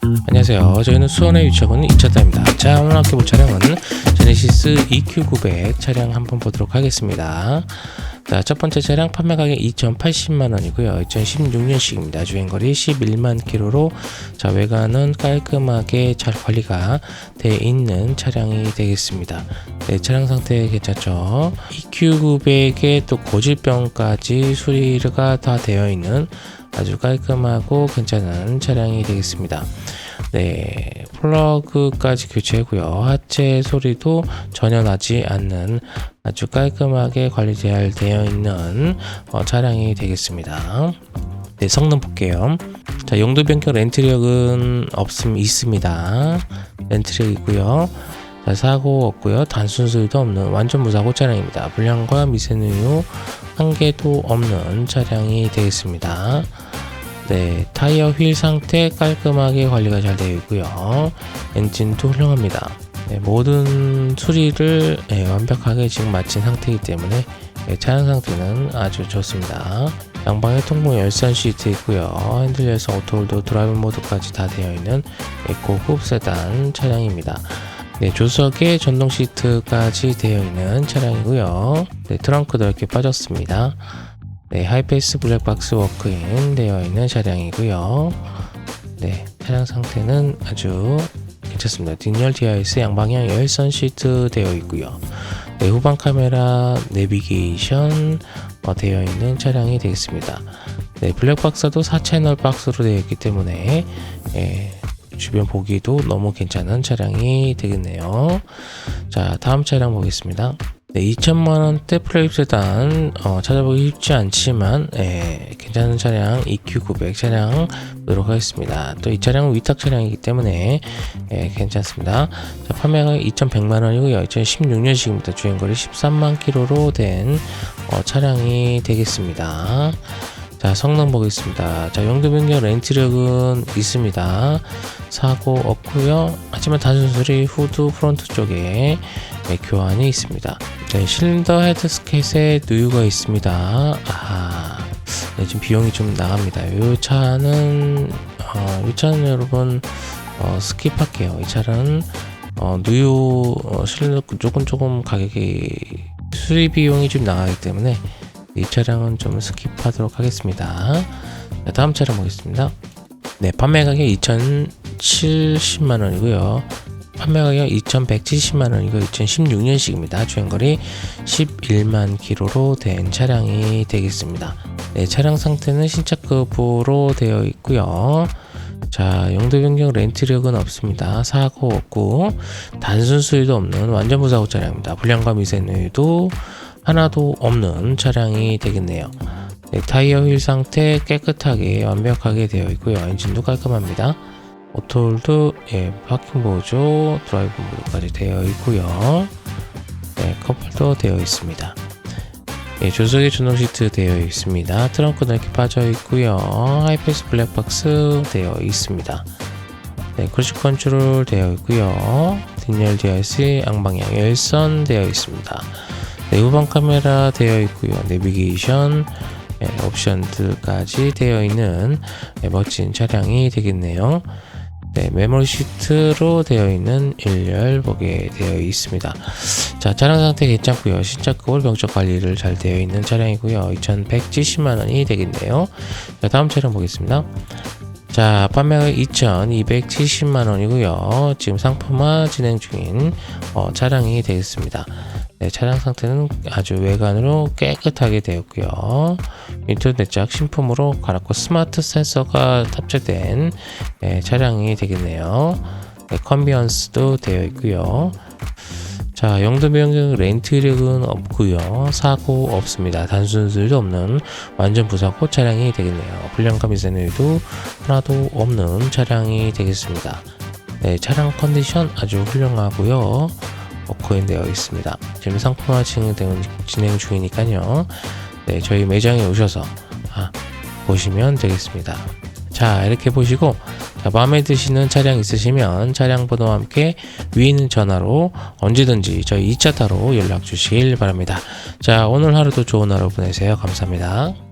안녕하세요. 저희는 수원에 위치하고 있는 2차타입니다. 자, 오늘 함께 볼 차량은 제네시스 EQ900 차량 한번 보도록 하겠습니다. 자, 첫 번째 차량 판매 가격 2,080만 원이고요. 2016년식입니다. 주행거리 11만 킬로로 자, 외관은 깔끔하게 잘 관리가 돼 있는 차량이 되겠습니다. 네, 차량 상태 괜찮죠? EQ900의 또 고질병까지 수리가 다 되어 있는 아주 깔끔하고 괜찮은 차량이 되겠습니다. 네, 플러그까지 교체고요. 하체 소리도 전혀 나지 않는 아주 깔끔하게 관리 잘 되어 있는 어, 차량이 되겠습니다. 네, 성능 볼게요. 자, 용도 변경 렌트력은 없음 있습니다. 렌트력 있고요. 자, 사고 없고요. 단순수도 없는 완전 무사고 차량입니다. 불량과 미세누유 한 개도 없는 차량이 되겠습니다. 네, 타이어 휠 상태 깔끔하게 관리가 잘 되어 있고요. 엔진도 훌륭합니다. 네, 모든 수리를 네, 완벽하게 지금 마친 상태이기 때문에 네, 차량 상태는 아주 좋습니다. 양방에 통풍 열선 시트 있고요. 핸들 열선 오토홀도 드라이브 모드까지 다 되어 있는 네, 고급 세단 차량입니다. 네, 조석에 전동 시트까지 되어 있는 차량이고요. 네, 트렁크 넓게 빠졌습니다. 네, 하이패스 블랙박스 워크인 되어 있는 차량이고요. 네, 차량 상태는 아주 괜찮습니다. 뒷열 DIS 양방향 열선 시트 되어 있고요. 네, 후방 카메라 내비게이션 어, 되어 있는 차량이 되겠습니다. 네, 블랙박스도 4채널 박스로 되어 있기 때문에 예, 주변 보기도 너무 괜찮은 차량이 되겠네요. 자, 다음 차량 보겠습니다. 네, 2천만 원대 플레이프 세단 어, 찾아보기 쉽지 않지만 예, 괜찮은 차량 EQ900 차량 보도록 하겠습니다. 또 이 차량은 위탁 차량이기 때문에 예, 괜찮습니다. 자, 판매가 2,100만 원이고요. 2016년식입니다. 주행거리 13만 킬로로 된 어, 차량이 되겠습니다. 자, 성능 보겠습니다. 자, 변경 렌트력은 있습니다. 사고 없고요. 하지만 단순 수리 후드 프론트 쪽에 네, 교환이 있습니다. 네, 실린더 헤드 스켓에 누유가 있습니다. 아, 네, 지금 비용이 좀 나갑니다. 이 차는 어, 이 차는 여러분 어, 스킵할게요. 이 차는 어, 누유 어, 실린더 조금 조금 가격이 수리 비용이 좀 나가기 때문에 이 차량은 좀 스킵하도록 하겠습니다. 자, 다음 차량 보겠습니다. 네, 판매 가격 2,070만 원이고요. 판매 가격 2,170만 원이고 2016년식입니다. 주행거리 11만 킬로로 된 차량이 되겠습니다. 네, 차량 상태는 신차급으로 되어 있고요. 자, 용도 변경 렌트력은 없습니다. 사고 없고 단순 수리도 없는 완전 무사고 차량입니다. 불량과 미세누유도 하나도 없는 차량이 되겠네요. 네, 타이어 휠 상태 깨끗하게 완벽하게 되어 있고요. 엔진도 깔끔합니다. 오토홀도 예, 파킹 보조, 드라이브 모드까지 되어 있고요. 네, 커플도 되어 있습니다. 예, 조석에 전동 시트 되어 있습니다. 트렁크 넓게 빠져 있고요. 하이패스 블랙박스 되어 있습니다. 네, 크루즈 컨트롤 되어 있고요. 뒷열 DRC 양방향 열선 되어 있습니다. 네, 후방 카메라 되어 있고요. 내비게이션 예, 옵션들까지 되어 있는 예, 멋진 차량이 되겠네요. 네, 메모리 시트로 되어 있는 1열 보게 되어 있습니다. 자, 차량 상태 괜찮고요. 신차급을 병적 관리를 잘 되어 있는 차량이고요. 2,170만 원이 되겠네요. 자, 다음 차량 보겠습니다. 자, 판매가 2,270만 원이고요. 지금 상품화 진행 중인 어, 차량이 되겠습니다. 네, 차량 상태는 아주 외관으로 깨끗하게 되었고요. 인터넷 작 신품으로 갈았고 스마트 센서가 탑재된 네, 차량이 되겠네요. 네, 컨비언스도 되어 있고요. 자, 용도 변경 렌트력은 없고요. 사고 없습니다. 단순술도 없는 완전 부사고 차량이 되겠네요. 불량감 미세누유도 하나도 없는 차량이 되겠습니다. 네, 차량 컨디션 아주 훌륭하고요. 워크인되어 있습니다. 지금 상품화 진행 중이니까요. 네, 저희 매장에 오셔서 아, 보시면 되겠습니다. 자, 이렇게 보시고 자, 마음에 드시는 차량 있으시면 차량 번호와 함께 위에 있는 전화로 언제든지 저희 2차 타로 연락 주시길 바랍니다. 자, 오늘 하루도 좋은 하루 보내세요. 감사합니다.